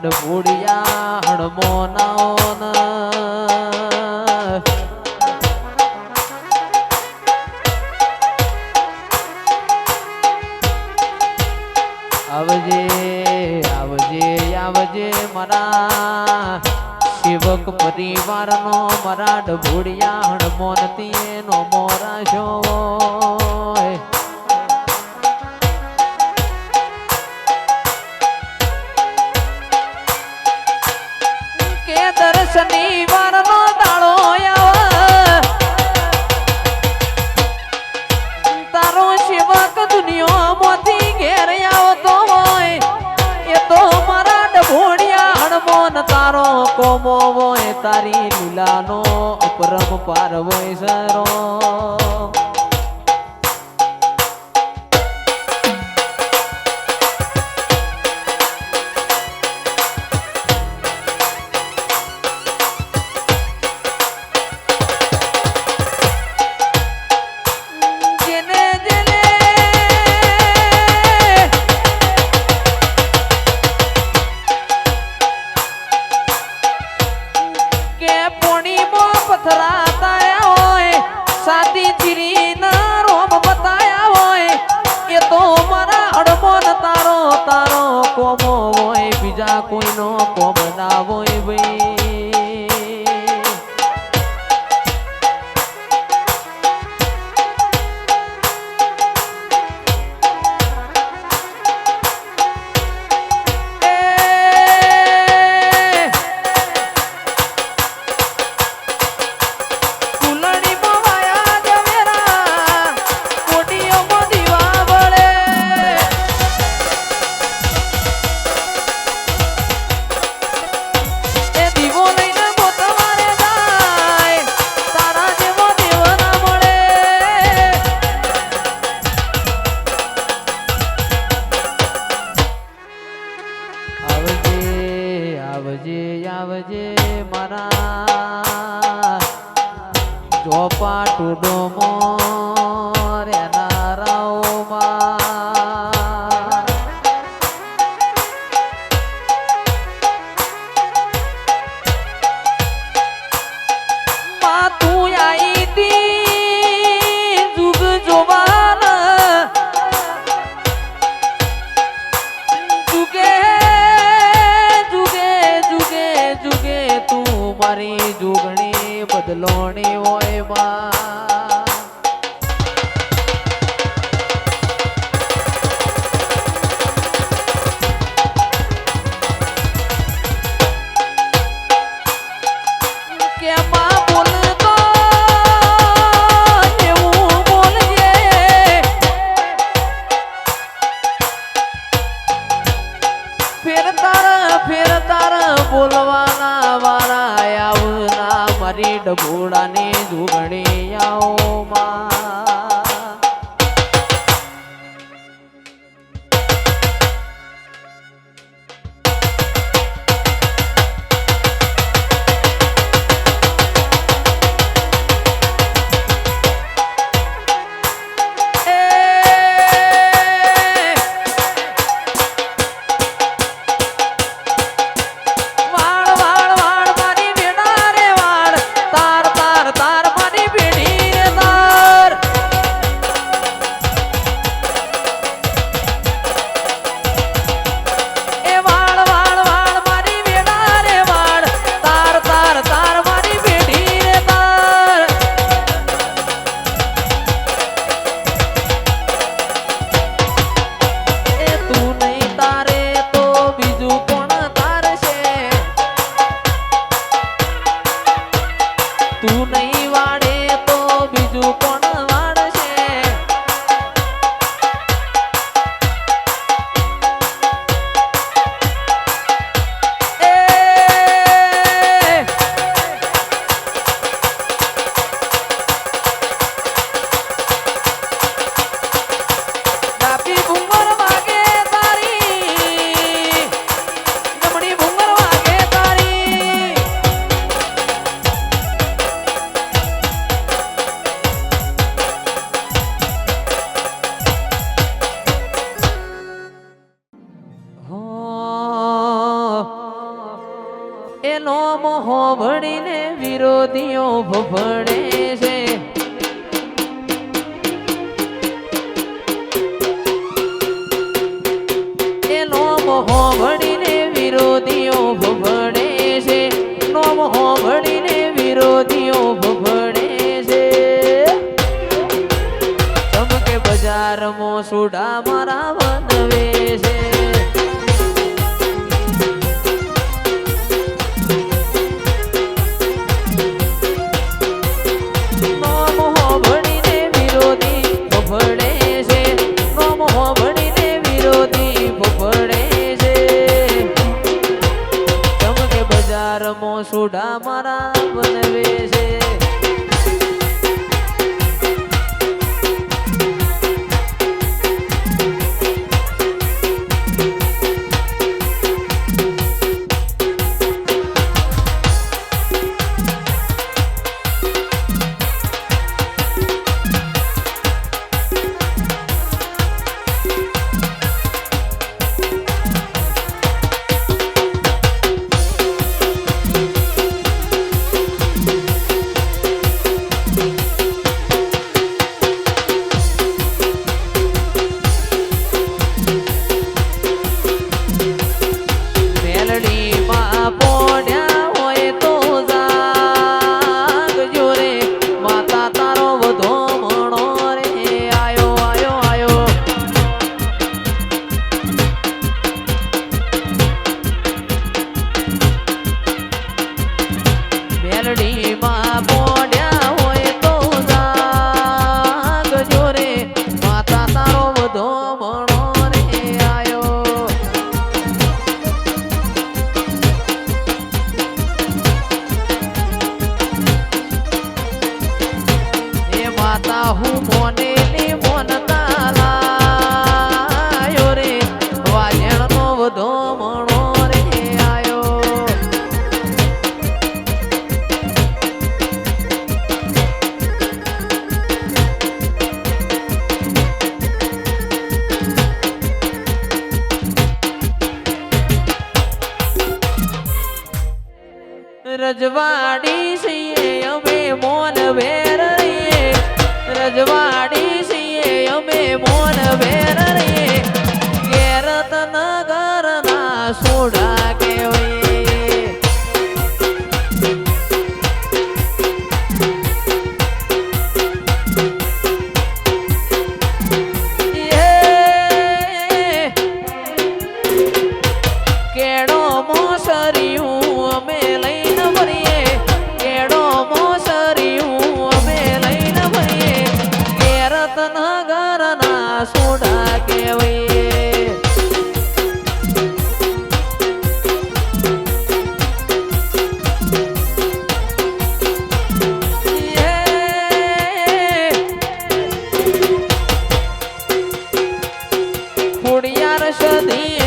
ડભોડિયા હણમો નાઓ ન આવજે આવજે આવજે મારા સેવક પરિવારનો મારા ડભોડિયા હણમો નથી એનો મોરા છો કે નો દાડો તારો સેવક દુનિયામાંથી ઘેર આવતો હોય, એ તો મારા ડભોડિયા હણમોન તારો કોમો હોય, તારી લીલાનો અપરમ પાર હોય સરો. atrás. শুভ બદલોણી હોય માં ડબોડાની જુગણી આવો. એનો મોહ ભણીને વિરોધીઓ ભભણે છે. રજવાડી છીએ, અમે મોન વેર રીએ રજવાડી છીએ, અમે મોન વેર રીએ કેરત નગરના સોડા cadê?